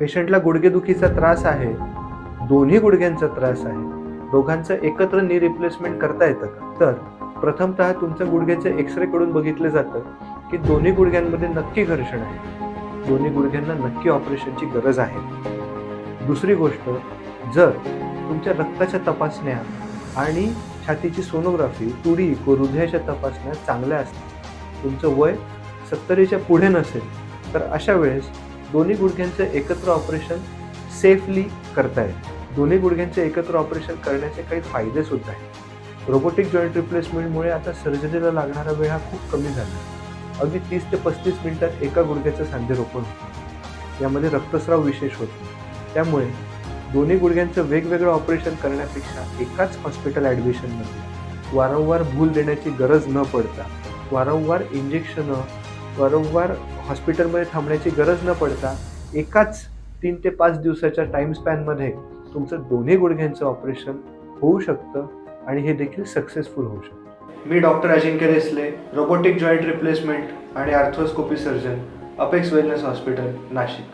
पेशंटला गुडघेदुखीचा त्रास आहे. दोन्ही गुडघ्यांचा त्रास आहे. दोघांचं एकत्र नी रिप्लेसमेंट करता येतं का? तर प्रथमतः तुमचं गुडघ्याचं एक्सरे कडून बघितलं जातं की दोन्ही गुडघ्यांमध्ये नक्की घर्षण आहे. दोन्ही गुडघ्यांना नक्की ऑपरेशनची गरज आहे. दुसरी गोष्ट जर तुमच्या रक्ताच्या तपासण्या आणि छातीची सोनोग्राफी तुडी व हृदयाच्या तपासण्या चांगल्या असतील तुमचं वय सत्तरीच्या पुढे नसेल तर अशा वेळेस दोन्ही गुडघ्यांचं एकत्र ऑपरेशन सेफली करता येईल. दोन्ही गुडघ्यांचं एकत्र ऑपरेशन करण्याचे काही फायदे सुद्धा आहेत. रोबोटिक जॉईंट रिप्लेसमेंटमुळे आता सर्जरीला लागणारा वेळ हा खूप कमी झाला आहे. अगदी तीस ते पस्तीस मिनिटात एका गुडघ्याचं सांधे रोपण होतं. यामध्ये रक्तस्राव विशेष होतो. त्यामुळे दोन्ही गुडघ्यांचं वेगवेगळं ऑपरेशन करण्यापेक्षा एकाच हॉस्पिटल ॲडमिशनमध्ये वारंवार भूल देण्याची गरज न पडता वारंवार इंजेक्शनं वारंवार हॉस्पिटलमध्ये थांबण्याची गरज न पडता एकाच तीन ते पाच दिवसाच्या टाईम स्पॅनमध्ये तुमचं दोन्ही गुडघ्यांचं ऑपरेशन होऊ शकतं आणि हे देखील सक्सेसफुल होऊ शकतं. मी doctor Ajinkya रेसले robotic joint replacement आणि arthroscopy surgeon Apex Wellness hospital Nashik.